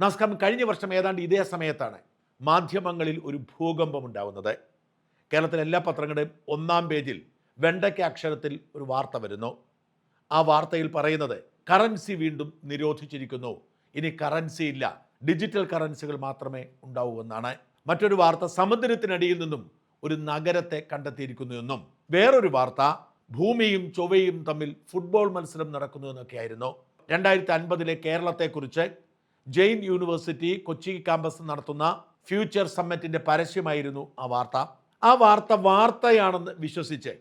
നമസ്കാരം കഴിഞ്ഞ വർഷം ഏതാണ്ട് ഇതേ സമയത്താണ് മാധ്യമങ്ങളിൽ ഒരു ഭൂകമ്പം ഉണ്ടാവുന്നത്. കേരളത്തിലെ എല്ലാ പത്രങ്ങളുടെയും ഒന്നാം പേജിൽ വെണ്ടയ്ക്ക അക്ഷരത്തിൽ ഒരു വാർത്ത വരുന്നു. ആ വാർത്തയിൽ പറയുന്നത് കറൻസി വീണ്ടും നിരോധിച്ചിരിക്കുന്നു. ഇനി കറൻസി ഇല്ല. ഡിജിറ്റൽ കറൻസികൾ മാത്രമേ ഉണ്ടാവൂ എന്നാണ്. മറ്റൊരു വാർത്ത സമുദ്രത്തിനടിയിൽ നിന്നും ഒരു നഗരത്തെ കണ്ടെത്തിയിരിക്കുന്നു എന്നും. വേറൊരു വാർത്ത ഭൂമിയും ചൊവ്വയും തമ്മിൽ ഫുട്ബോൾ മത്സരം നടക്കുന്നു എന്നൊക്കെയായിരുന്നു. രണ്ടായിരത്തി അൻപതിലെ കേരളത്തെക്കുറിച്ച് ജെയിൻ യൂണിവേഴ്സിറ്റി കൊച്ചി ക്യാമ്പസ് നടത്തുന്ന ഫ്യൂച്ചർ സമ്മറ്റിന്റെ പരസ്യമായിരുന്നു ആ വാർത്ത. ആ വാർത്ത വാർത്തയാണെന്ന് വിശ്വസിച്ച്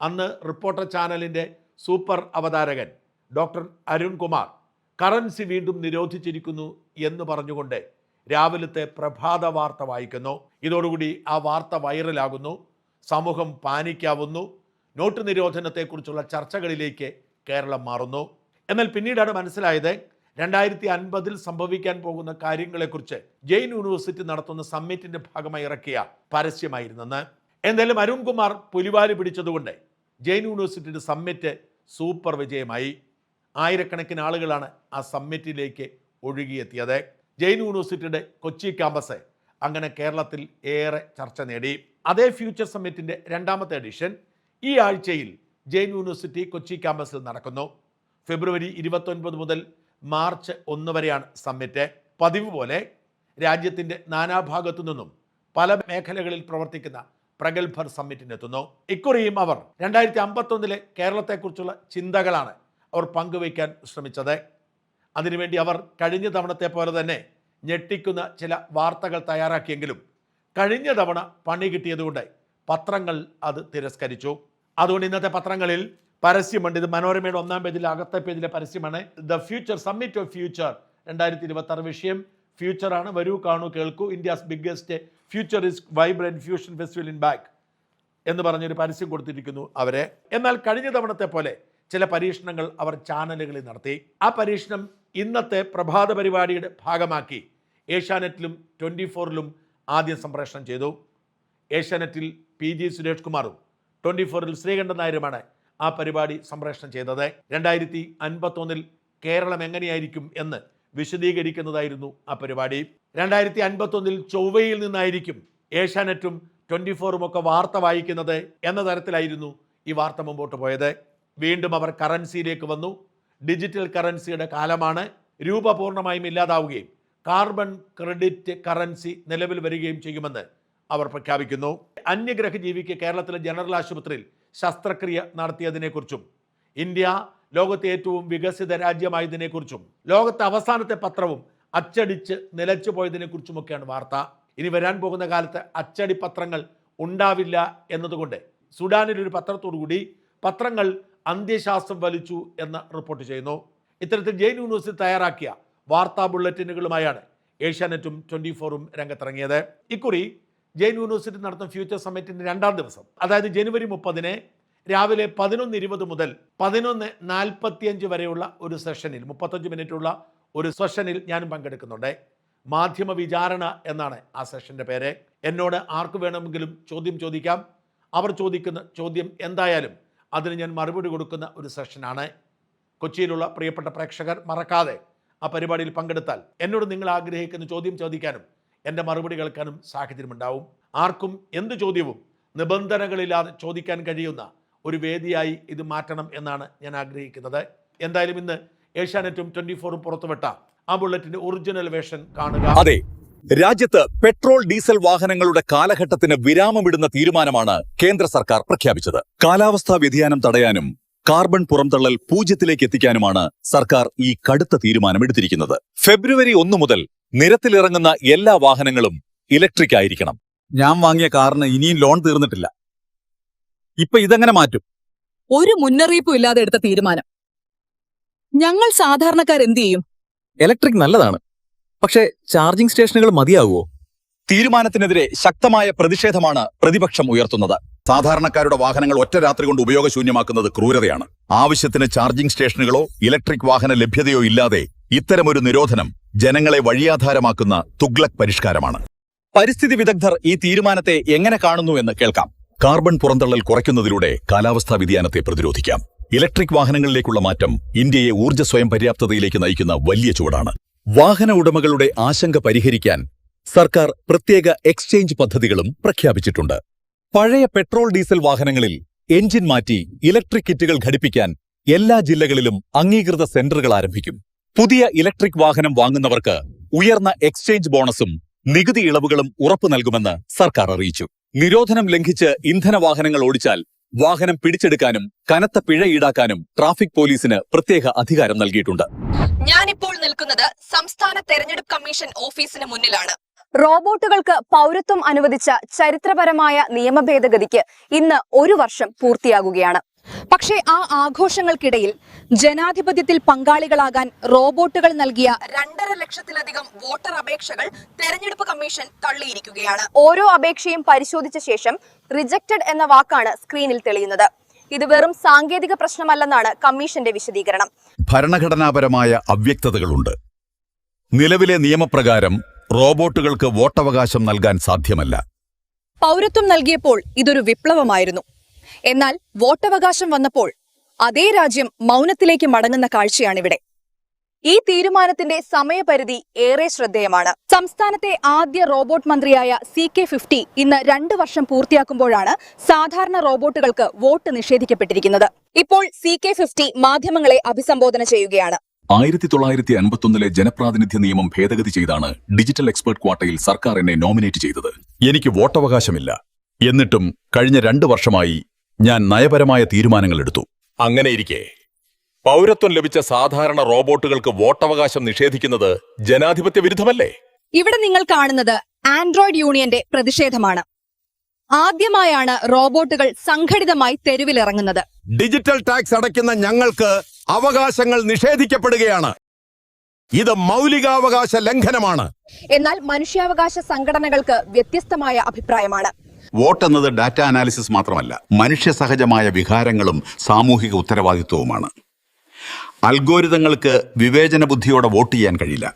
അന്ന് റിപ്പോർട്ടർ ചാനലിന്റെ സൂപ്പർ അവതാരകൻ ഡോക്ടർ അരുൺകുമാർ കറൻസി വീണ്ടും നിരോധിച്ചിരിക്കുന്നു എന്ന് പറഞ്ഞുകൊണ്ട് രാവിലത്തെ പ്രഭാത വാർത്ത വായിക്കുന്നു. ഇതോടുകൂടി ആ വാർത്ത വൈറലാകുന്നു. സമൂഹം പാനിക്കാവുന്നു. നോട്ട് നിരോധനത്തെക്കുറിച്ചുള്ള ചർച്ചകളിലേക്ക് കേരളം മാറുന്നു. എന്നാൽ പിന്നീടാണ് മനസ്സിലായത് രണ്ടായിരത്തി അൻപതിൽ സംഭവിക്കാൻ പോകുന്ന കാര്യങ്ങളെക്കുറിച്ച് ജെയിൻ യൂണിവേഴ്സിറ്റി നടത്തുന്ന സമ്മിറ്റിന്റെ ഭാഗമായി ഇറക്കിയ പരസ്യമായിരുന്നെന്ന്. എന്തായാലും അരുൺകുമാർ പുലിവാൽ പിടിച്ചതുകൊണ്ട് ജെയിൻ യൂണിവേഴ്സിറ്റിയുടെ സമ്മിറ്റ് സൂപ്പർ വിജയമായി. ആയിരക്കണക്കിന് ആളുകളാണ് ആ സമ്മിറ്റിലേക്ക് ഒഴുകിയെത്തിയത്. ജെയിൻ യൂണിവേഴ്സിറ്റിയുടെ കൊച്ചി ക്യാമ്പസ് അങ്ങനെ കേരളത്തിൽ ഏറെ ചർച്ച നേടി. അതേ ഫ്യൂച്ചർ സമ്മിറ്റിന്റെ രണ്ടാമത്തെ എഡിഷൻ ഈ ആഴ്ചയിൽ ജെയിൻ യൂണിവേഴ്സിറ്റി കൊച്ചി ക്യാമ്പസിൽ നടക്കുന്നു. ഫെബ്രുവരി ഇരുപത്തൊൻപത് മുതൽ മാർച്ച് ഒന്ന് വരെയാണ് സമ്മിറ്റ്. പതിവ് പോലെ രാജ്യത്തിന്റെ നാനാഭാഗത്തു നിന്നും പല മേഖലകളിൽ പ്രവർത്തിക്കുന്ന പ്രഗത്ഭർ സമ്മിറ്റിനെത്തുന്നു. ഇക്കുറിയും അവർ രണ്ടായിരത്തി അമ്പത്തൊന്നിലെ കേരളത്തെക്കുറിച്ചുള്ള ചിന്തകളാണ് അവർ പങ്കുവയ്ക്കാൻ ശ്രമിച്ചത്. അതിനുവേണ്ടി അവർ കഴിഞ്ഞ തവണത്തെ പോലെ തന്നെ ഞെട്ടിക്കുന്ന ചില വാർത്തകൾ തയ്യാറാക്കിയെങ്കിലും കഴിഞ്ഞ തവണ പണി കിട്ടിയതുകൊണ്ട് പത്രങ്ങൾ അത് തിരസ്കരിച്ചു. അതുകൊണ്ട് ഇന്നത്തെ പത്രങ്ങളിൽ പരസ്യമുണ്ട്. ഇത് മനോരമയുടെ ഒന്നാം പേജിലെ അകത്തെ പേജിലെ പരസ്യമാണ്. The future summit of future രണ്ടായിരത്തി ഇരുപത്തി വിഷയം ഫ്യൂച്ചറാണ് വരൂ കാണൂ കേൾക്കൂ. India's biggest future is vibrant fusion festival in back എന്ന് പറഞ്ഞൊരു പരസ്യം കൊടുത്തിരിക്കുന്നു അവരെ. എന്നാൽ കഴിഞ്ഞ തവണത്തെ പോലെ ചില പരീക്ഷണങ്ങൾ അവർ ചാനലുകളിൽ നടത്തി. ആ പരീക്ഷണം ഇന്നത്തെ പ്രഭാത പരിപാടിയുടെ ഭാഗമാക്കി ഏഷ്യാനെറ്റിലും ട്വന്റി ഫോറിലും ആദ്യം സംപ്രേഷണം ചെയ്തു. ഏഷ്യാനെറ്റിൽ പി ജി സുരേഷ് കുമാറും ട്വന്റി ഫോറിൽ ശ്രീകണ്ഠൻ നായരുമാണ് ആ പരിപാടി സംപ്രേഷണം ചെയ്തത്. രണ്ടായിരത്തി അൻപത്തൊന്നിൽ കേരളം എങ്ങനെയായിരിക്കും എന്ന് വിശദീകരിക്കുന്നതായിരുന്നു ആ പരിപാടി. രണ്ടായിരത്തി അൻപത്തൊന്നിൽ ചൊവ്വയിൽ നിന്നായിരിക്കും ഏഷ്യാനെറ്റും ട്വന്റി ഫോറും ഒക്കെ വാർത്ത വായിക്കുന്നത് എന്ന തരത്തിലായിരുന്നു ഈ വാർത്ത മുമ്പോട്ട് പോയത്. വീണ്ടും അവർ കറൻസിയിലേക്ക് വന്നു. ഡിജിറ്റൽ കറൻസിയുടെ കാലമാണ്. രൂപ പൂർണമായും ഇല്ലാതാവുകയും കാർബൺ ക്രെഡിറ്റ് കറൻസി നിലവിൽ വരികയും ചെയ്യുമെന്ന് അവർ പ്രഖ്യാപിക്കുന്നു. അന്യഗ്രഹ ജീവിക്ക് കേരളത്തിലെ ജനറൽ ആശുപത്രിയിൽ ശസ്ത്രക്രിയ നടത്തിയതിനെക്കുറിച്ചും ഇന്ത്യ ലോകത്തെ ഏറ്റവും വികസിത രാജ്യമായതിനെക്കുറിച്ചും ലോകത്തെ അവസാനത്തെ പത്രവും അച്ചടിച്ച് നിലച്ചു പോയതിനെക്കുറിച്ചുമൊക്കെയാണ് വാർത്ത. ഇനി വരാൻ പോകുന്ന കാലത്ത് അച്ചടി പത്രങ്ങൾ ഉണ്ടാവില്ല എന്നതുകൊണ്ട് സുഡാനിൽ ഒരു പത്രത്തോടു കൂടി പത്രങ്ങൾ അന്ത്യശാസ്ത്രം വലിച്ചു എന്ന് റിപ്പോർട്ട് ചെയ്യുന്നു. ഇത്തരത്തിൽ ജെയിൻ യൂണിവേഴ്സിറ്റി തയ്യാറാക്കിയ വാർത്താ ബുള്ളറ്റിനുകളുമായാണ് ഏഷ്യാനെറ്റും ട്വന്റി ഫോറും രംഗത്തിറങ്ങിയത്. ഇക്കുറി ജെയിൻ യൂണിവേഴ്സിറ്റി നടത്തുന്ന ഫ്യൂച്ചർ സമ്മിറ്റിന്റെ രണ്ടാം ദിവസം. അതായത് ജനുവരി മുപ്പതിന് രാവിലെ പതിനൊന്ന് ഇരുപത് മുതൽ പതിനൊന്ന് നാൽപ്പത്തിയഞ്ച് വരെയുള്ള ഒരു സെഷനിൽ മുപ്പത്തഞ്ച് മിനിറ്റുള്ള ഒരു സെഷനിൽ ഞാനും പങ്കെടുക്കുന്നുണ്ട്. മാധ്യമ വിചാരണ എന്നാണ് ആ സെഷന്റെ പേര്. എന്നോട് ആർക്ക് വേണമെങ്കിലും ചോദ്യം ചോദിക്കാം. അവർ ചോദിക്കുന്ന ചോദ്യം എന്തായാലും അതിന് ഞാൻ മറുപടി കൊടുക്കുന്ന ഒരു സെഷനാണ്. കൊച്ചിയിലുള്ള പ്രിയപ്പെട്ട പ്രേക്ഷകർ മറക്കാതെ ആ പരിപാടിയിൽ പങ്കെടുത്താൽ എന്നോട് നിങ്ങൾ ആഗ്രഹിക്കുന്ന ചോദ്യം ചോദിക്കാനും എന്റെ മറുപടി കേൾക്കാനും സാഹചര്യമുണ്ടാവും. ആർക്കും എന്ത് ചോദ്യവും നിബന്ധനകളില്ലാതെ ചോദിക്കാൻ കഴിയുന്ന ഒരു വേദിയായി ഇത് മാറ്റണം എന്നാണ് ഞാൻ ആഗ്രഹിക്കുന്നത്. എന്തായാലും ഇന്ന് ഏഷ്യാനെറ്റും ട്വന്റി ഫോറും പുറത്തുവിട്ട ആ ബുള്ളറ്റിന്റെ ഒറിജിനൽ വേഷൻ കാണുക. അതെ രാജ്യത്ത് പെട്രോൾ ഡീസൽ വാഹനങ്ങളുടെ കാലഘട്ടത്തിന് വിരാമമിടുന്ന തീരുമാനമാണ് കേന്ദ്ര സർക്കാർ പ്രഖ്യാപിച്ചത്. കാലാവസ്ഥാ വ്യതിയാനം തടയാനും കാർബൺ പുറംതള്ളൽ പൂജ്യത്തിലേക്ക് എത്തിക്കാനുമാണ് സർക്കാർ ഈ കടുത്ത തീരുമാനമെടുത്തിരിക്കുന്നത് ഫെബ്രുവരി ഒന്ന് മുതൽ നിരത്തിലിറങ്ങുന്ന എല്ലാ വാഹനങ്ങളും ഇലക്ട്രിക് ആയിരിക്കണം ഞാൻ വാങ്ങിയ കാറിന് ഇനിയും ലോൺ തീർന്നിട്ടില്ല. ഇപ്പൊ ഇതെങ്ങനെ മാറ്റും? ഒരു മുന്നറിയിപ്പും ഇല്ലാതെ എടുത്ത തീരുമാനം. ഞങ്ങൾ സാധാരണക്കാർ എന്ത് ചെയ്യും? ഇലക്ട്രിക് നല്ലതാണ്. പക്ഷേ ചാർജിംഗ് സ്റ്റേഷനുകൾ മതിയാകുമോ തീരുമാനത്തിനെതിരെ ശക്തമായ പ്രതിഷേധമാണ് പ്രതിപക്ഷം ഉയർത്തുന്നത്. സാധാരണക്കാരുടെ വാഹനങ്ങൾ ഒറ്റ രാത്രി കൊണ്ട് ഉപയോഗശൂന്യമാക്കുന്നത് ക്രൂരതയാണ്. ആവശ്യത്തിന് ചാർജിംഗ് സ്റ്റേഷനുകളോ ഇലക്ട്രിക് വാഹന ലഭ്യതയോ ഇല്ലാതെ ഇത്തരമൊരു നിരോധനം ജനങ്ങളെ വഴിയാധാരമാക്കുന്ന തുഗ്ലക് പരിഷ്കാരമാണ്. പരിസ്ഥിതി വിദഗ്ധർ ഈ തീരുമാനത്തെ എങ്ങനെ കാണുന്നു എന്ന് കേൾക്കാം. കാർബൺ പുറന്തള്ളൽ കുറയ്ക്കുന്നതിലൂടെ കാലാവസ്ഥാ വ്യതിയാനത്തെ പ്രതിരോധിക്കാം. ഇലക്ട്രിക് വാഹനങ്ങളിലേക്കുള്ള മാറ്റം ഇന്ത്യയെ ഊർജ സ്വയം പര്യാപ്തതയിലേക്ക് നയിക്കുന്ന വലിയ ചുവടാണ്. വാഹന ഉടമകളുടെ ആശങ്ക പരിഹരിക്കാൻ സർക്കാർ പ്രത്യേക എക്സ്ചേഞ്ച് പദ്ധതികളും പ്രഖ്യാപിച്ചിട്ടുണ്ട്. പഴയ പെട്രോൾ ഡീസൽ വാഹനങ്ങളിൽ എഞ്ചിൻ മാറ്റി ഇലക്ട്രിക് കിറ്റുകൾ ഘടിപ്പിക്കാൻ എല്ലാ ജില്ലകളിലും അംഗീകൃത സെന്ററുകൾ ആരംഭിക്കും. പുതിയ ഇലക്ട്രിക് വാഹനം വാങ്ങുന്നവർക്ക് ഉയർന്ന എക്സ്ചേഞ്ച് ബോണസും നികുതി ഇളവുകളും ഉറപ്പു നൽകുമെന്ന് സർക്കാർ അറിയിച്ചു. നിരോധനം ലംഘിച്ച് ഇന്ധന വാഹനങ്ങൾ ഓടിച്ചാൽ വാഹനം പിടിച്ചെടുക്കാനും കനത്ത പിഴ ഈടാക്കാനും ട്രാഫിക് പോലീസിന് പ്രത്യേക അധികാരം നൽകിയിട്ടുണ്ട്. ഞാനിപ്പോൾ നിൽക്കുന്നത് സംസ്ഥാന തെരഞ്ഞെടുപ്പ് കമ്മീഷൻ ഓഫീസിന് മുന്നിലാണ്. റോബോട്ടുകൾക്ക് പൗരത്വം അനുവദിച്ച ചരിത്രപരമായ നിയമ ഭേദഗതിക്ക് ഇന്ന് ഒരു വർഷം പൂർത്തിയാകുകയാണ്. പക്ഷേ ആ ആഘോഷങ്ങൾക്കിടയിൽ ജനാധിപത്യത്തിൽ പങ്കാളികളാകാൻ റോബോട്ടുകൾ നൽകിയ രണ്ടര ലക്ഷത്തിലധികം വോട്ടർ അപേക്ഷകൾ തെരഞ്ഞെടുപ്പ് കമ്മീഷൻ തള്ളിയിരിക്കുകയാണ്. ഓരോ അപേക്ഷയും പരിശോധിച്ച ശേഷം റിജക്റ്റഡ് എന്ന വാക്കാണ് സ്ക്രീനിൽ തെളിയുന്നത്. ഇത് വെറും സാങ്കേതിക പ്രശ്നമല്ലെന്നാണ് കമ്മീഷന്റെ വിശദീകരണം. ഭരണഘടനാപരമായ അവ്യക്തതകളുണ്ട്. നിലവിലെ നിയമപ്രകാരം റോബോട്ടുകൾക്ക് വോട്ടവകാശം നൽകാൻ സാധ്യമല്ല. പൗരത്വം നൽകിയപ്പോൾ ഇതൊരു വിപ്ലവമായിരുന്നു. എന്നാൽ വോട്ടവകാശം വന്നപ്പോൾ അതേ രാജ്യം മൗനത്തിലേക്ക് മടങ്ങുന്ന കാഴ്ചയാണിവിടെ. ഈ തീരുമാനത്തിന്റെ സമയപരിധി ഏറെ ശ്രദ്ധേയമാണ്. സംസ്ഥാനത്തെ ആദ്യ റോബോട്ട് മന്ത്രിയായ സി കെ ഫിഫ്റ്റി ഇന്ന് രണ്ട് വർഷം പൂർത്തിയാക്കുമ്പോഴാണ് സാധാരണ റോബോട്ടുകൾക്ക് വോട്ട് നിഷേധിക്കപ്പെട്ടിരിക്കുന്നത്. ഇപ്പോൾ സി കെ ഫിഫ്റ്റി മാധ്യമങ്ങളെ അഭിസംബോധന ചെയ്യുകയാണ്. ആയിരത്തി തൊള്ളായിരത്തി അൻപത്തൊന്നിലെ ജനപ്രാതിനിധ്യ നിയമം ഭേദഗതി ചെയ്താണ് ഡിജിറ്റൽ എക്സ്പെർട്ട് ക്വാട്ടയിൽ സർക്കാർ എന്നെ നോമിനേറ്റ് ചെയ്തത്. എനിക്ക് വോട്ടവകാശമില്ല. എന്നിട്ടും കഴിഞ്ഞ രണ്ട് വർഷമായി ഞാൻ നയപരമായ തീരുമാനങ്ങൾ എടുത്തു അങ്ങനെയിരിക്കെ പൗരത്വം ലഭിച്ച സാധാരണ റോബോട്ടുകൾക്ക് വോട്ടവകാശം നിഷേധിക്കുന്നത് ജനാധിപത്യ വിരുദ്ധമല്ലേ? ഇവിടെ നിങ്ങൾ കാണുന്നത് ആൻഡ്രോയിഡ് യൂണിയന്റെ പ്രതിഷേധമാണ്. ആദ്യമായാണ് റോബോട്ടുകൾ സംഘടിതമായി തെരുവിലിറങ്ങുന്നത്. ഡിജിറ്റൽ ടാക്സ് അടയ്ക്കുന്ന ഞങ്ങൾക്ക് അവകാശങ്ങൾ നിഷേധിക്കപ്പെടുകയാണ്. ഇത് മൗലികാവകാശ ലംഘനമാണ്. എന്നാൽ മനുഷ്യാവകാശ സംഘടനകൾക്ക് വ്യത്യസ്തമായ അഭിപ്രായമാണ്. വോട്ട് എന്നത് ഡാറ്റ അനാലിസിസ് മാത്രമല്ല മനുഷ്യ സഹജമായ വികാരങ്ങളും സാമൂഹിക ഉത്തരവാദിത്വവുമാണ്. അൽഗോരിതങ്ങൾക്ക് വിവേചന ബുദ്ധിയോടെ വോട്ട് ചെയ്യാൻ കഴിയില്ല.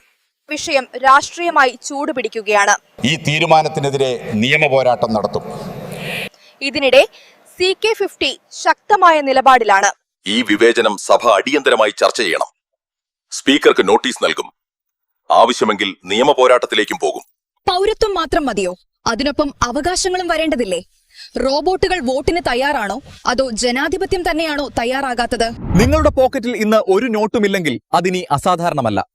വിഷയം രാഷ്ട്രീയമായി ചൂടുപിടിക്കുകയാണ്. ഈ തീരുമാനത്തിനെതിരെ നിയമ പോരാട്ടം നടത്തും. ഇതിനിടെ സി കെ ഫിഫ്റ്റി ശക്തമായ നിലപാടിലാണ്. ഈ വിവേചനം സഭ അടിയന്തരമായി ചർച്ച ചെയ്യണം. സ്പീക്കർക്ക് നോട്ടീസ് നൽകും. ആവശ്യമെങ്കിൽ നിയമ പോരാട്ടത്തിലേക്കും പോകും. പൗരത്വം മാത്രം മതിയോ? അതിനൊപ്പം അവകാശങ്ങളും വരേണ്ടതില്ലേ? റോബോട്ടുകൾ വോട്ടിന് തയ്യാറാണോ? അതോ ജനാധിപത്യം തന്നെയാണോ തയ്യാറാകാത്തത്? നിങ്ങളുടെ പോക്കറ്റിൽ ഇന്ന് ഒരു നോട്ടുമില്ലെങ്കിൽ അതിനി അസാധാരണമല്ല.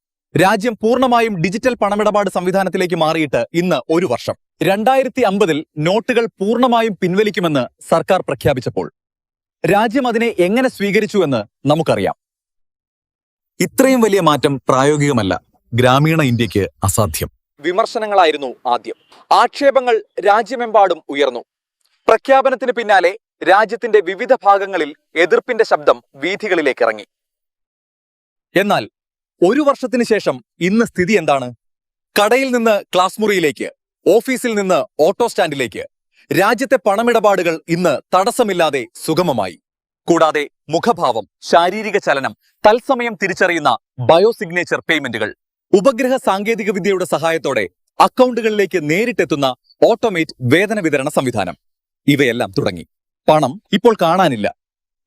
രാജ്യം പൂർണമായും ഡിജിറ്റൽ പണമിടപാട് സംവിധാനത്തിലേക്ക് മാറിയിട്ട് ഇന്ന് ഒരു വർഷം. രണ്ടായിരത്തി അമ്പതിൽ നോട്ടുകൾ പൂർണമായും പിൻവലിക്കുമെന്ന് സർക്കാർ പ്രഖ്യാപിച്ചപ്പോൾ. രാജ്യം അതിനെ എങ്ങനെ സ്വീകരിച്ചുവെന്ന് നമുക്കറിയാം. ഇത്രയും വലിയ മാറ്റം പ്രായോഗികമല്ല. ഗ്രാമീണ ഇന്ത്യയ്ക്ക് അസാധ്യം. വിമർശനങ്ങളായിരുന്നു ആദ്യം. ആക്ഷേപങ്ങൾ രാജ്യമെമ്പാടും ഉയർന്നു. പ്രഖ്യാപനത്തിന് പിന്നാലെ രാജ്യത്തിന്റെ വിവിധ ഭാഗങ്ങളിൽ എതിർപ്പിന്റെ ശബ്ദം വീഥികളിലേക്ക് ഇറങ്ങി എന്നാൽ ഒരു വർഷത്തിന് ശേഷം ഇന്ന് സ്ഥിതി എന്താണ്? കടയിൽ നിന്ന് ക്ലാസ് മുറിയിലേക്ക് ഓഫീസിൽ നിന്ന് ഓട്ടോ സ്റ്റാൻഡിലേക്ക് രാജ്യത്തെ പണമിടപാടുകൾ ഇന്ന് തടസ്സമില്ലാതെ സുഗമമായി. കൂടാതെ മുഖഭാവം ശാരീരിക ചലനം തത്സമയം തിരിച്ചറിയുന്ന ബയോസിഗ്നേച്ചർ പേയ്മെന്റുകൾ ഉപഗ്രഹ സാങ്കേതിക വിദ്യയുടെ സഹായത്തോടെ അക്കൗണ്ടുകളിലേക്ക് നേരിട്ടെത്തുന്ന ഓട്ടോമേറ്റ് വേതന വിതരണ സംവിധാനം. ഇവയെല്ലാം തുടങ്ങി. പണം ഇപ്പോൾ കാണാനില്ല.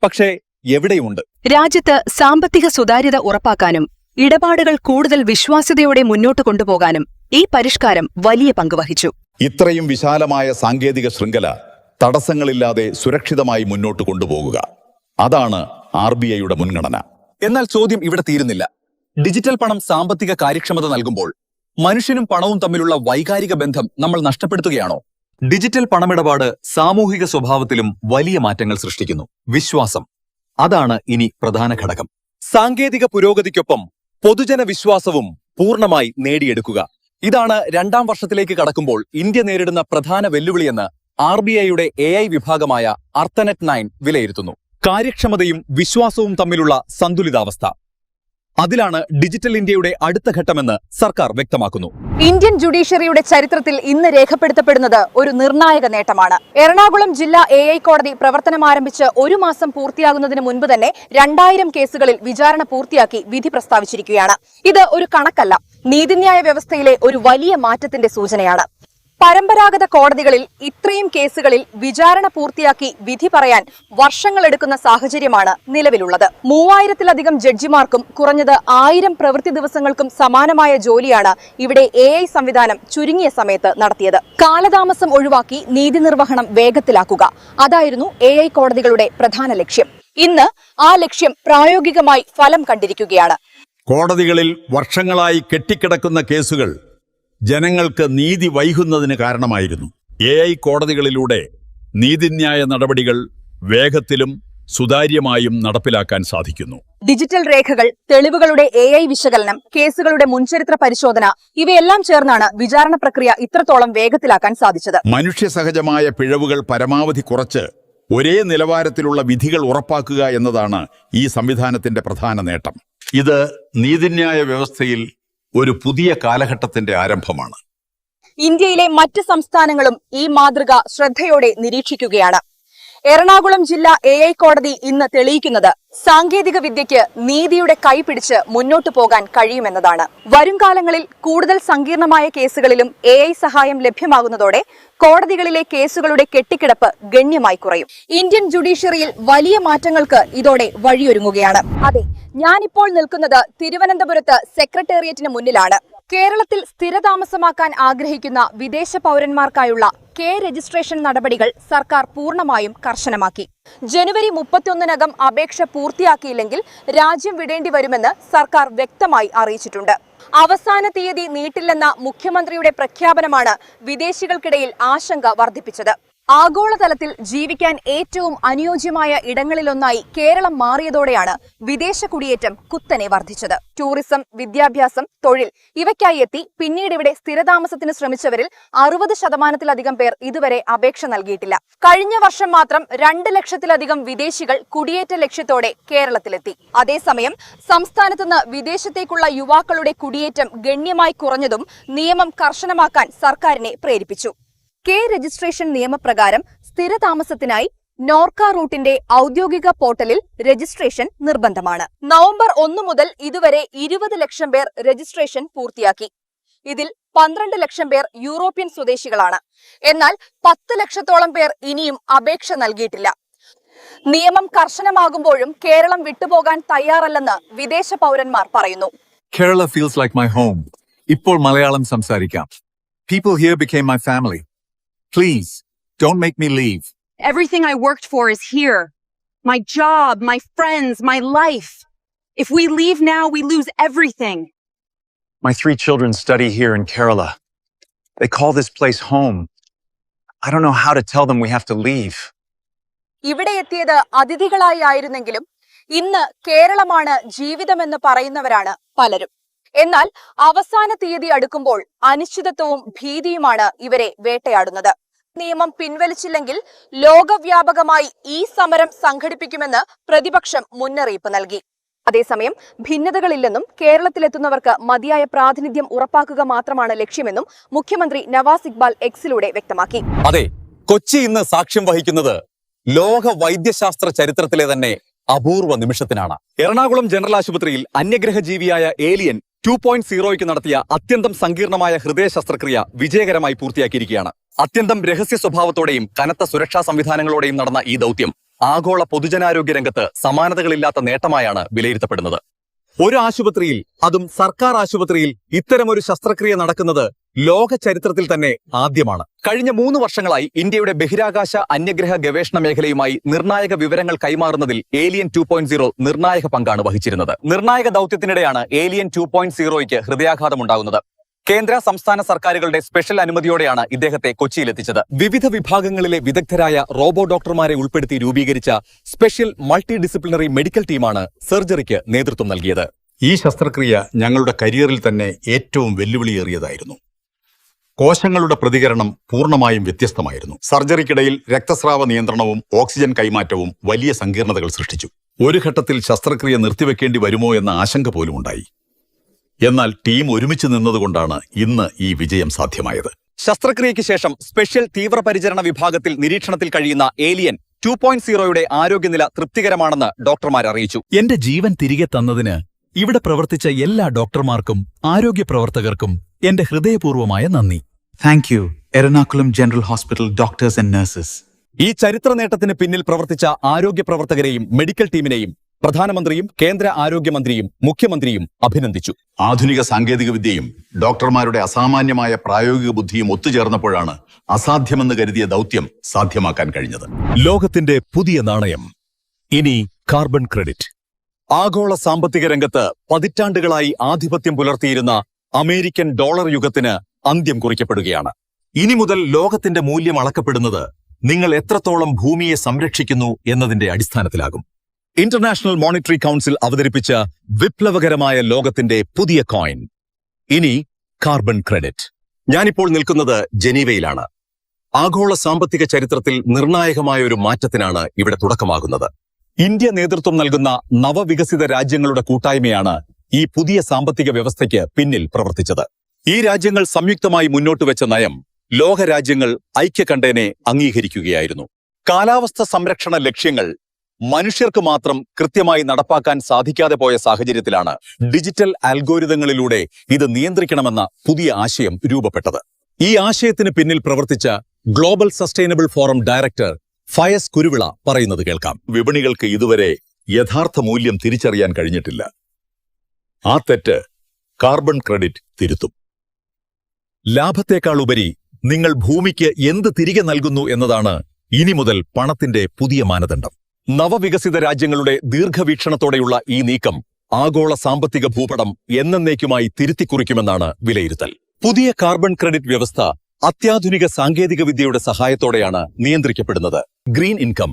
പക്ഷേ എവിടെയുമുണ്ട് രാജ്യത്ത് സാമ്പത്തിക സുതാര്യത ഉറപ്പാക്കാനും ഇടപാടുകൾ കൂടുതൽ വിശ്വാസ്യതയോടെ മുന്നോട്ട് കൊണ്ടുപോകാനും ഈ പരിഷ്കാരം വലിയ പങ്ക് വഹിച്ചു. ഇത്രയും വിശാലമായ സാങ്കേതിക ശൃംഖല തടസ്സങ്ങളില്ലാതെ സുരക്ഷിതമായി മുന്നോട്ട് കൊണ്ടുപോകുക. അതാണ് ആർ ബി ഐയുടെ മുൻഗണന. എന്നാൽ ചോദ്യം ഇവിടെ തീരുന്നില്ല. ഡിജിറ്റൽ പണം സാമ്പത്തിക കാര്യക്ഷമത നൽകുമ്പോൾ മനുഷ്യനും പണവും തമ്മിലുള്ള വൈകാരിക ബന്ധം നമ്മൾ നഷ്ടപ്പെടുത്തുകയാണോ? ഡിജിറ്റൽ പണമിടപാട് സാമൂഹിക സ്വഭാവത്തിലും വലിയ മാറ്റങ്ങൾ സൃഷ്ടിക്കുന്നു. വിശ്വാസം. അതാണ് ഇനി പ്രധാന ഘടകം. സാങ്കേതിക പുരോഗതിക്കൊപ്പം പൊതുജന വിശ്വാസവും പൂർണമായി നേടിയെടുക്കുക. ഇതാണ് രണ്ടാം വർഷത്തിലേക്ക് കടക്കുമ്പോൾ ഇന്ത്യ നേരിടുന്ന പ്രധാന വെല്ലുവിളിയെന്ന് ആർ ബി ഐയുടെ എ ഐ വിഭാഗമായ അർത്തനെറ്റ് നയൻ വിലയിരുത്തുന്നു. കാര്യക്ഷമതയും വിശ്വാസവും തമ്മിലുള്ള സന്തുലിതാവസ്ഥ. അതിലാണ് ഡിജിറ്റൽ ഇന്ത്യയുടെ അടുത്ത ഘട്ടമെന്ന് സർക്കാർ വ്യക്തമാക്കുന്നു. ഇന്ത്യൻ ജുഡീഷ്യറിയുടെ ചരിത്രത്തിൽ ഇന്ന് രേഖപ്പെടുത്തപ്പെടുന്നത് ഒരു നിർണായക നേട്ടമാണ്. എറണാകുളം ജില്ലാ എ ഐ കോടതി പ്രവർത്തനം ആരംഭിച്ച് ഒരു മാസം പൂർത്തിയാകുന്നതിന് മുൻപ് തന്നെ രണ്ടായിരം കേസുകളിൽ വിചാരണ പൂർത്തിയാക്കി വിധി പ്രസ്താവിച്ചിരിക്കുകയാണ്. ഇത് ഒരു കണക്കല്ല നീതിന്യായ വ്യവസ്ഥയിലെ ഒരു വലിയ മാറ്റത്തിന്റെ സൂചനയാണ്. പരമ്പരാഗത കോടതികളിൽ ഇത്രയും കേസുകളിൽ വിചാരണ പൂർത്തിയാക്കി വിധി പറയാൻ വർഷങ്ങളെടുക്കുന്ന സാഹചര്യമാണ് നിലവിലുള്ളത്. മൂവായിരത്തിലധികം ജഡ്ജിമാർക്കും കുറഞ്ഞത് ആയിരം പ്രവൃത്തി ദിവസങ്ങൾക്കും സമാനമായ ജോലിയാണ് ഇവിടെ എ സംവിധാനം ചുരുങ്ങിയ സമയത്ത് നടത്തിയത്. കാലതാമസം ഒഴിവാക്കി നീതി നിർവഹണം വേഗത്തിലാക്കുക. അതായിരുന്നു എ കോടതികളുടെ പ്രധാന ലക്ഷ്യം. ഇന്ന് ആ ലക്ഷ്യം പ്രായോഗികമായി ഫലം കണ്ടിരിക്കുകയാണ്. കോടതികളിൽ വർഷങ്ങളായി കെട്ടിക്കിടക്കുന്ന കേസുകൾ ജനങ്ങൾക്ക് നീതി വൈകുന്നതിന് കാരണമായിരുന്നു. എ ഐ കോടതികളിലൂടെ നീതിന്യായ നടപടികൾ വേഗത്തിലും സുതാര്യമായും നടപ്പിലാക്കാൻ സാധിക്കുന്നു. ഡിജിറ്റൽ രേഖകൾ തെളിവുകളുടെ എ ഐ വിശകലനം കേസുകളുടെ മുൻചരിത്ര പരിശോധന ഇവയെല്ലാം ചേർന്നാണ് വിചാരണ പ്രക്രിയ ഇത്രത്തോളം വേഗത്തിലാക്കാൻ സാധിച്ചത്. മനുഷ്യ സഹജമായ പിഴവുകൾ പരമാവധി കുറച്ച് ഒരേ നിലവാരത്തിലുള്ള വിധികൾ ഉറപ്പാക്കുക എന്നതാണ് ഈ സംവിധാനത്തിന്റെ പ്രധാന നേട്ടം. ഇത് നീതിന്യായ വ്യവസ്ഥയിൽ ഒരു പുതിയ കാലഘട്ടത്തിന്റെ ആരംഭമാണ്. ഇന്ത്യയിലെ മറ്റ് സംസ്ഥാനങ്ങളും ഈ മാതൃക ശ്രദ്ധയോടെ നിരീക്ഷിക്കുകയാണ്. എറണാകുളം ജില്ല എ ഐ കോടതി ഇന്ന് തെളിയിക്കുന്നത് സാങ്കേതിക വിദ്യയ്ക്ക് നീതിയുടെ കൈപിടിച്ച് മുന്നോട്ടു പോകാൻ കഴിയുമെന്നതാണ്. വരുംകാലങ്ങളിൽ കൂടുതൽ സങ്കീർണമായ കേസുകളിലും എ ഐ സഹായം ലഭ്യമാകുന്നതോടെ കോടതികളിലെ കേസുകളുടെ കെട്ടിക്കിടപ്പ് ഗണ്യമായി കുറയും. ഇന്ത്യൻ ജുഡീഷ്യറിയിൽ വലിയ മാറ്റങ്ങൾക്ക് ഇതോടെ വഴിയൊരുങ്ങുകയാണ്. അതെ ഞാനിപ്പോൾ നിൽക്കുന്നത് തിരുവനന്തപുരത്ത് സെക്രട്ടേറിയറ്റിന് മുന്നിലാണ്. കേരളത്തിൽ സ്ഥിരതാമസമാക്കാൻ ആഗ്രഹിക്കുന്ന വിദേശ പൗരന്മാർക്കായുള്ള കെ രജിസ്ട്രേഷൻ നടപടികൾ സർക്കാർ പൂർണമായും കർശനമാക്കി. ജനുവരി മുപ്പത്തിയൊന്നിനകം അപേക്ഷ പൂർത്തിയാക്കിയില്ലെങ്കിൽ രാജ്യം വിടേണ്ടി വരുമെന്ന് സർക്കാർ വ്യക്തമായി അറിയിച്ചിട്ടുണ്ട്. അവസാന തീയതി നീട്ടില്ലെന്ന മുഖ്യമന്ത്രിയുടെ പ്രഖ്യാപനമാണ് വിദേശികൾക്കിടയിൽ ആശങ്ക വർദ്ധിപ്പിച്ചത്. ആഗോളതലത്തിൽ ജീവിക്കാൻ ഏറ്റവും അനുയോജ്യമായ ഇടങ്ങളിലൊന്നായി കേരളം മാറിയതോടെയാണ് വിദേശ കുടിയേറ്റം കുത്തനെ വർദ്ധിച്ചത്. ടൂറിസം വിദ്യാഭ്യാസം തൊഴിൽ ഇവയ്ക്കായി എത്തി പിന്നീട് ഇവിടെ സ്ഥിരതാമസത്തിന് ശ്രമിച്ചവരിൽ അറുപത് ശതമാനത്തിലധികം പേർ ഇതുവരെ അപേക്ഷ നൽകിയിട്ടില്ല. കഴിഞ്ഞ വർഷം മാത്രം രണ്ട് ലക്ഷത്തിലധികം വിദേശികൾ കുടിയേറ്റ ലക്ഷ്യത്തോടെ കേരളത്തിലെത്തി. അതേസമയം സംസ്ഥാനത്തുനിന്ന് വിദേശത്തേക്കുള്ള യുവാക്കളുടെ കുടിയേറ്റം ഗണ്യമായി കുറഞ്ഞതും നിയമം കർശനമാക്കാൻ സർക്കാരിനെ പ്രേരിപ്പിച്ചു. കെ രജിസ്ട്രേഷൻ നിയമപ്രകാരം സ്ഥിരതാമസത്തിനായി നോർക്ക റൂട്ടിന്റെ ഔദ്യോഗിക പോർട്ടലിൽ രജിസ്ട്രേഷൻ നിർബന്ധമാണ്. നവംബർ ഒന്നു മുതൽ ഇതുവരെ ഇരുപത് ലക്ഷം പേർ രജിസ്ട്രേഷൻ പൂർത്തിയാക്കി. ഇതിൽ പന്ത്രണ്ട് ലക്ഷം പേർ യൂറോപ്യൻ സ്വദേശികളാണ്. എന്നാൽ പത്ത് ലക്ഷത്തോളം പേർ ഇനിയും അപേക്ഷ നൽകിയിട്ടില്ല. നിയമം കർശനമാകുമ്പോഴും കേരളം വിട്ടുപോകാൻ തയ്യാറല്ലെന്ന് വിദേശ പൗരന്മാർ പറയുന്നു. Kerala feels like my home ഇപ്പോൾ മലയാളം സംസാരിക്കാം. People here became my family. Please, don't make me leave. Everything I worked for is here. My job, my friends, my life. If we leave now, we lose everything. My three children study here in Kerala. They call this place home. I don't know how to tell them we have to leave. ഇവിടെ എത്തിയത് അതിഥികളായി ആയിരുന്നെങ്കിലും ഇന്ന് കേരളമാണ് ജീവിതമെന്ന് പറയുന്നവരാണ് പലരും എന്നാൽ അവസാന തീയതി അടുക്കുമ്പോൾ അനിശ്ചിതത്വവും ഭീതിയുമാണ് ഇവരെ വേട്ടയാടുന്നത്. നിയമം പിൻവലിച്ചില്ലെങ്കിൽ ലോകവ്യാപകമായി ഈ സമരം സംഘടിപ്പിക്കുമെന്ന് പ്രതിപക്ഷം മുന്നറിയിപ്പ് നൽകി. അതേസമയം ഭിന്നതകളില്ലെന്നും കേരളത്തിലെത്തുന്നവർക്ക് മതിയായ പ്രാതിനിധ്യം ഉറപ്പാക്കുക മാത്രമാണ് ലക്ഷ്യമെന്നും മുഖ്യമന്ത്രി നവാസ് ഇക്ബാൽ എക്സിലൂടെ വ്യക്തമാക്കി. അതെ കൊച്ചി ഇന്ന് സാക്ഷ്യം വഹിക്കുന്നത് ലോക വൈദ്യശാസ്ത്ര ചരിത്രത്തിലെ തന്നെ അപൂർവ നിമിഷത്തിനാണ്. എറണാകുളം ജനറൽ ആശുപത്രിയിൽ അന്യഗ്രഹ ജീവിയായ ഏലിയൻ ടു പോയിന്റ് സീറോയ്ക്ക് നടത്തിയ അത്യന്തം സങ്കീർണമായ ഹൃദയ ശസ്ത്രക്രിയ വിജയകരമായി പൂർത്തിയാക്കിയിരിക്കുകയാണ്. അത്യന്തം രഹസ്യ സ്വഭാവത്തോടെയും കനത്ത സുരക്ഷാ സംവിധാനങ്ങളോടെയും നടന്ന ഈ ദൗത്യം ആഗോള പൊതുജനാരോഗ്യ രംഗത്ത് സമാനതകളില്ലാത്ത നേട്ടമായാണ് വിലയിരുത്തപ്പെടുന്നത്. ഒരു ആശുപത്രിയിൽ അതും സർക്കാർ ആശുപത്രിയിൽ ഇത്തരമൊരു ശസ്ത്രക്രിയ നടക്കുന്നത് ലോക ചരിത്രത്തിൽ തന്നെ ആദ്യമാണ്. കഴിഞ്ഞ മൂന്ന് വർഷങ്ങളായി ഇന്ത്യയുടെ ബഹിരാകാശ അന്യഗ്രഹ ഗവേഷണ മേഖലയുമായി നിർണായക വിവരങ്ങൾ കൈമാറുന്നതിൽ ഏലിയൻ ടു പോയിന്റ് സീറോ നിർണായക പങ്കാണ് വഹിച്ചിരുന്നത്. നിർണായക ദൗത്യത്തിനിടെയാണ് ഏലിയൻ ടു പോയിന്റ് സീറോയ്ക്ക് ഹൃദയാഘാതം ഉണ്ടാകുന്നത് കേന്ദ്ര സംസ്ഥാന സർക്കാരുകളുടെ സ്പെഷ്യൽ അനുമതിയോടെയാണ് ഇദ്ദേഹത്തെ കൊച്ചിയിലെത്തിച്ചത്. വിവിധ വിഭാഗങ്ങളിലെ വിദഗ്ധരായ റോബോ ഡോക്ടർമാരെ ഉൾപ്പെടുത്തി രൂപീകരിച്ച സ്പെഷ്യൽ മൾട്ടി ഡിസിപ്ലിനറി മെഡിക്കൽ ടീമാണ് സർജറിക്ക് നേതൃത്വം നൽകിയത്. ഈ ശസ്ത്രക്രിയ ഞങ്ങളുടെ കരിയറിൽ തന്നെ ഏറ്റവും വെല്ലുവിളിയേറിയതായിരുന്നു. കോശങ്ങളുടെ പ്രതികരണം പൂർണമായും വ്യത്യസ്തമായിരുന്നു. സർജറിക്കിടയിൽ രക്തസ്രാവ നിയന്ത്രണവും ഓക്സിജൻ കൈമാറ്റവും വലിയ സങ്കീർണതകൾ സൃഷ്ടിച്ചു. ഒരു ഘട്ടത്തിൽ ശസ്ത്രക്രിയ നിർത്തിവെക്കേണ്ടി വരുമോ എന്ന ആശങ്ക പോലും ഉണ്ടായി. എന്നാൽ ടീം ഒരുമിച്ച് നിന്നതുകൊണ്ടാണ് ഇന്ന് ഈ വിജയം സാധ്യമായത്. ശസ്ത്രക്രിയയ്ക്ക് ശേഷം സ്പെഷ്യൽ തീവ്രപരിചരണ വിഭാഗത്തിൽ നിരീക്ഷണത്തിൽ കഴിയുന്ന ഏലിയൻ ടു പോയിന്റ് സീറോയുടെ ആരോഗ്യനില തൃപ്തികരമാണെന്ന് ഡോക്ടർമാർ അറിയിച്ചു. എന്റെ ജീവൻ തിരികെ തന്നതിന് ഇവിടെ പ്രവർത്തിച്ച എല്ലാ ഡോക്ടർമാർക്കും ആരോഗ്യ പ്രവർത്തകർക്കും എന്റെ ഹൃദയപൂർവമായ നന്ദി. Thank you Ernakulam general hospital doctors and nurses ഈ ചരിത്ര നേട്ടത്തിന് പിന്നിൽ പ്രവർത്തിച്ച ആരോഗ്യ പ്രവർത്തകരെയും മെഡിക്കൽ ടീമിനെയും പ്രധാനമന്ത്രിയും കേന്ദ്ര ആരോഗ്യമന്ത്രിയും മുഖ്യമന്ത്രിയും അഭിനന്ദിച്ചു. ആധുനിക സാങ്കേതിക വിദ്യയും ഡോക്ടർമാരുടെ അസാമാന്യമായ പ്രായോഗിക ബുദ്ധിയും ഒത്തുചേർന്നപ്പോഴാണ് അസാധ്യമെന്ന് കരുതിയ ദൗത്യം സാധ്യമാക്കാൻ കഴിഞ്ഞത്. ലോകത്തിന്റെ പുതിയ നാണയം ഇനി കാർബൺ ക്രെഡിറ്റ് ആഗോള സാമ്പത്തിക രംഗത്ത് പതിറ്റാണ്ടുകളായി ആധിപത്യം പുലർത്തിയിരുന്ന അമേരിക്കൻ ഡോളർ യുഗത്തിന് അന്ത്യം കുറിക്കപ്പെടുകയാണ്. ഇനി മുതൽ ലോകത്തിന്റെ മൂല്യം അളക്കപ്പെടുന്നത് നിങ്ങൾ എത്രത്തോളം ഭൂമിയെ സംരക്ഷിക്കുന്നു എന്നതിന്റെ അടിസ്ഥാനത്തിലാകും. ഇന്റർനാഷണൽ മോണിറ്ററി കൗൺസിൽ അവതരിപ്പിച്ച വിപ്ലവകരമായ ലോകത്തിന്റെ പുതിയ കോയിൻ. ഇനി കാർബൺ ക്രെഡിറ്റ്. ഞാനിപ്പോൾ നിൽക്കുന്നത് ജനീവയിലാണ്. ആഗോള സാമ്പത്തിക ചരിത്രത്തിൽ നിർണായകമായ ഒരു മാറ്റത്തിനാണ് ഇവിടെ തുടക്കമാകുന്നത്. ഇന്ത്യ നേതൃത്വം നൽകുന്ന നവവികസിത രാജ്യങ്ങളുടെ കൂട്ടായ്മയാണ് ഈ പുതിയ സാമ്പത്തിക വ്യവസ്ഥയ്ക്ക് പിന്നിൽ പ്രവർത്തിച്ചത്. ഈ രാജ്യങ്ങൾ സംയുക്തമായി മുന്നോട്ട് വെച്ച നയം ലോകരാജ്യങ്ങൾ ഐക്യകണ്ഠേനെ അംഗീകരിക്കുകയായിരുന്നു. കാലാവസ്ഥ സംരക്ഷണ ലക്ഷ്യങ്ങൾ മനുഷ്യർക്ക് മാത്രം കൃത്യമായി നടപ്പാക്കാൻ സാധിക്കാതെ പോയ സാഹചര്യത്തിലാണ് ഡിജിറ്റൽ അൽഗോരിതങ്ങളിലൂടെ ഇത് നിയന്ത്രിക്കണമെന്ന പുതിയ ആശയം രൂപപ്പെട്ടത്. ഈ ആശയത്തിന് പിന്നിൽ പ്രവർത്തിച്ച global sustainable forum director Fayaz Kuruvila പറയുന്നത് കേൾക്കാം. വിപണികൾക്ക് ഇതുവരെ യഥാർത്ഥ മൂല്യം തിരിച്ചറിയാൻ കഴിഞ്ഞിട്ടില്ല. ആ തെറ്റ് കാർബൺ ക്രെഡിറ്റ് തിരുത്തും. ലാഭത്തേക്കാൾ ഉപരി നിങ്ങൾ ഭൂമിക്ക് എന്ത് തിരികെ നൽകുന്നു എന്നതാണ് ഇനി മുതൽ പണത്തിന്റെ പുതിയ മാനദണ്ഡം. നവവികസിത രാജ്യങ്ങളുടെ ദീർഘവീക്ഷണത്തോടെയുള്ള ഈ നീക്കം ആഗോള സാമ്പത്തിക ഭൂപടം എന്നേക്കുമായി തിരുത്തിക്കുറിക്കുമെന്നാണ് വിലയിരുത്തൽ. പുതിയ കാർബൺ ക്രെഡിറ്റ് വ്യവസ്ഥ അത്യാധുനിക സാങ്കേതിക വിദ്യയുടെ സഹായത്തോടെയാണ് നിയന്ത്രിക്കപ്പെടുന്നത്. ഗ്രീൻ ഇൻകം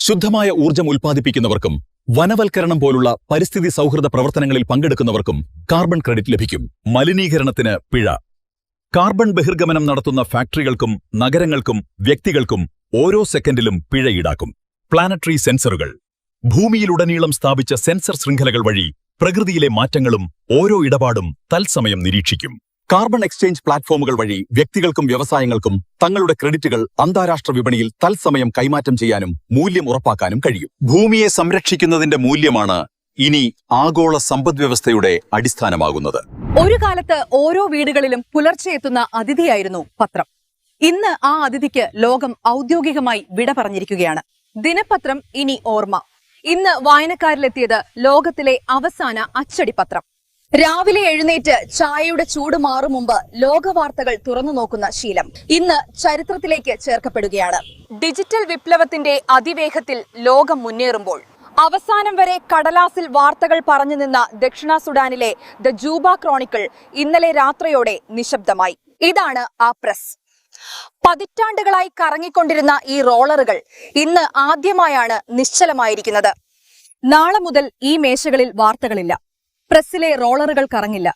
ശുദ്ധമായ ഊർജം ഉൽപ്പാദിപ്പിക്കുന്നവർക്കും വനവൽക്കരണം പോലുള്ള പരിസ്ഥിതി സൗഹൃദ പ്രവർത്തനങ്ങളിൽ പങ്കെടുക്കുന്നവർക്കും കാർബൺ ക്രെഡിറ്റ് ലഭിക്കും. മലിനീകരണത്തിന് പിഴ. കാർബൺ ബഹിർഗമനം നടത്തുന്ന ഫാക്ടറികൾക്കും നഗരങ്ങൾക്കും വ്യക്തികൾക്കും ഓരോ സെക്കൻഡിലും പിഴ ഈടാക്കും. പ്ലാനറ്ററി സെൻസറുകൾ. ഭൂമിയിലുടനീളം സ്ഥാപിച്ച സെൻസർ ശൃംഖലകൾ വഴി പ്രകൃതിയിലെ മാറ്റങ്ങളും ഓരോ ഇടപാടും തത്സമയം നിരീക്ഷിക്കും. കാർബൺ എക്സ്ചേഞ്ച് പ്ലാറ്റ്ഫോമുകൾ വഴി വ്യക്തികൾക്കും വ്യവസായങ്ങൾക്കും തങ്ങളുടെ ക്രെഡിറ്റുകൾ അന്താരാഷ്ട്ര വിപണിയിൽ തത്സമയം കൈമാറ്റം ചെയ്യാനും മൂല്യം ഉറപ്പാക്കാനും കഴിയും. ഭൂമിയെ സംരക്ഷിക്കുന്നതിന്റെ മൂല്യമാണ് ഇനി ആഗോള സമ്പദ്വ്യവസ്ഥയുടെ അടിസ്ഥാനമാകുന്നത്. ഒരു കാലത്ത് ഓരോ വീടുകളിലും പുലർച്ചെ എത്തുന്ന അതിഥിയായിരുന്നു പത്രം. ഇന്ന് ആ അതിഥിക്ക് ലോകം ഔദ്യോഗികമായി വിട പറഞ്ഞിരിക്കുകയാണ്. ദിനപത്രം ഇനി ഓർമ്മ. ഇന്ന് വായനക്കാരിലെത്തിയത് ലോകത്തിലെ അവസാന അച്ചടി പത്രം. രാവിലെ എഴുന്നേറ്റ് ചായയുടെ ചൂട് മാറും മുമ്പ് ലോകവാർത്തകൾ തുറന്നു നോക്കുന്ന ശീലം. ഇന്ന് ചരിത്രത്തിലേക്ക് ചേർക്കപ്പെടുകയാണ്. ഡിജിറ്റൽ വിപ്ലവത്തിന്റെ അതിവേഗത്തിൽ ലോകം മുന്നേറുമ്പോൾ അവസാനം വരെ കടലാസിൽ വാർത്തകൾ പറഞ്ഞു നിന്ന ദക്ഷിണ സുഡാനിലെ ദ ജൂബ ക്രോണിക്കിൾ ഇന്നലെ രാത്രിയോടെ നിശബ്ദമായി. ഇതാണ് ആ പ്രസ്. പതിറ്റാണ്ടുകളായി കറങ്ങിക്കൊണ്ടിരുന്ന ഈ റോളറുകൾ ഇന്ന് ആദ്യമായാണ് നിശ്ചലമായിരിക്കുന്നത്. നാളെ മുതൽ ഈ മേശകളിൽ വാർത്തകളില്ല. പ്രസ്സിലെ റോളറുകൾ കറങ്ങില്ല.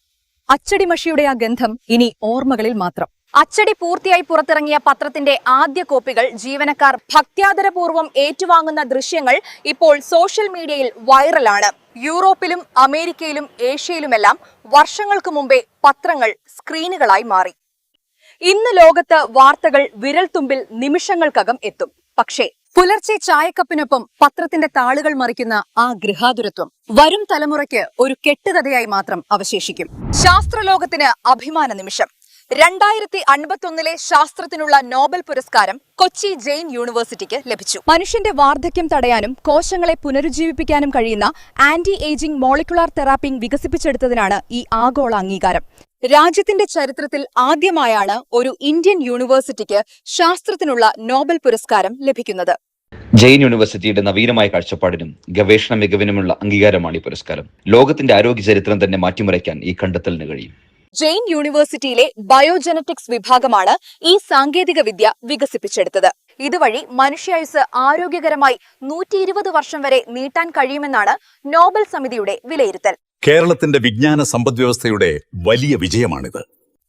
അച്ചടിമഷിയുടെ ആ ഗന്ധം ഇനി ഓർമ്മകളിൽ മാത്രം. അച്ചടി പൂർത്തിയായി പുറത്തിറങ്ങിയ പത്രത്തിന്റെ ആദ്യ കോപ്പികൾ ജീവനക്കാർ ഭക്ത്യാദരപൂർവം ഏറ്റുവാങ്ങുന്ന ദൃശ്യങ്ങൾ ഇപ്പോൾ സോഷ്യൽ മീഡിയയിൽ വൈറലാണ്. യൂറോപ്പിലും അമേരിക്കയിലും ഏഷ്യയിലുമെല്ലാം വർഷങ്ങൾക്ക് മുമ്പേ പത്രങ്ങൾ സ്ക്രീനുകളായി മാറി. ഇന്ന് ലോകത്ത് വാർത്തകൾ വിരൽത്തുമ്പിൽ നിമിഷങ്ങൾക്കകം എത്തും. പക്ഷേ പുലർച്ചെ ചായക്കപ്പിനൊപ്പം പത്രത്തിന്റെ താളുകൾ മറിക്കുന്ന ആ ഗൃഹാതുരത്വം വരും തലമുറയ്ക്ക് ഒരു കെട്ടുകഥയായി മാത്രം അവശേഷിക്കും. ശാസ്ത്രലോകത്തിന് അഭിമാന നിമിഷം. രണ്ടായിരത്തി അൻപത്തൊന്നിലെ ശാസ്ത്രത്തിനുള്ള നോബൽ പുരസ്കാരം കൊച്ചി ജെയിൻ യൂണിവേഴ്സിറ്റിക്ക് ലഭിച്ചു. മനുഷ്യന്റെ വാർദ്ധക്യം തടയാനും കോശങ്ങളെ പുനരുജ്ജീവിപ്പിക്കാനും കഴിയുന്ന ആന്റി ഏജിംഗ് മോളിക്കുലാർ തെറാപ്പി വികസിപ്പിച്ചെടുത്തതിനാണ് ഈ ആഗോള അംഗീകാരം. രാജ്യത്തിന്റെ ചരിത്രത്തിൽ ആദ്യമായാണ് ഒരു ഇന്ത്യൻ യൂണിവേഴ്സിറ്റിക്ക് ശാസ്ത്രത്തിനുള്ള നോബൽ പുരസ്കാരം ലഭിക്കുന്നത്. ജെയിൻ യൂണിവേഴ്സിറ്റിയുടെ നവീനമായ കാഴ്ചപ്പാടിനും ഗവേഷണ മികവിനുമുള്ള അംഗീകാരമാണ് ഈ പുരസ്കാരം. ലോകത്തിന്റെ ആരോഗ്യ ചരിത്രം തന്നെ മാറ്റിമറിക്കാൻ ഈ കണ്ടെത്തലിന് കഴിയും. ജെയിൻ യൂണിവേഴ്സിറ്റിയിലെ ബയോജനറ്റിക്സ് വിഭാഗമാണ് ഈ സാങ്കേതിക വിദ്യ വികസിപ്പിച്ചെടുത്തത്. ഇതുവഴി മനുഷ്യായുസ് ആരോഗ്യകരമായി നൂറ്റി ഇരുപത് വർഷം വരെ നീട്ടാൻ കഴിയുമെന്നാണ് നോബൽ സമിതിയുടെ വിലയിരുത്തൽ. കേരളത്തിന്റെ വിജ്ഞാന സമ്പദ്വ്യവസ്ഥയുടെ വലിയ വിജയമാണിത്.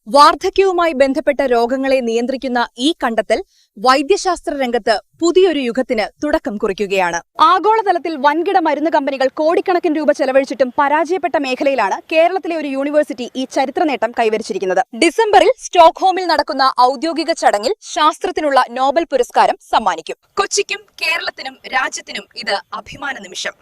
വാർദ്ധക്യവുമായി ബന്ധപ്പെട്ട രോഗങ്ങളെ നിയന്ത്രിക്കുന്ന ഈ കണ്ടെത്തൽ വൈദ്യശാസ്ത്ര രംഗത്ത് പുതിയൊരു യുഗത്തിന് തുടക്കം കുറിക്കുകയാണ്. ആഗോളതലത്തിൽ വൻകിട മരുന്ന് കമ്പനികൾ കോടിക്കണക്കിന് രൂപ ചെലവഴിച്ചിട്ടും പരാജയപ്പെട്ട മേഖലയിലാണ് കേരളത്തിലെ ഒരു യൂണിവേഴ്സിറ്റി ഈ ചരിത്ര നേട്ടം കൈവരിച്ചിരിക്കുന്നത്. ഡിസംബറിൽ സ്റ്റോക്ക്ഹോമിൽ നടക്കുന്ന ഔദ്യോഗിക ചടങ്ങിൽ ശാസ്ത്രത്തിനുള്ള നോബൽ പുരസ്കാരം സമ്മാനിക്കും. കൊച്ചിക്കും കേരളത്തിനും രാജ്യത്തിനും ഇത് അഭിമാന നിമിഷം.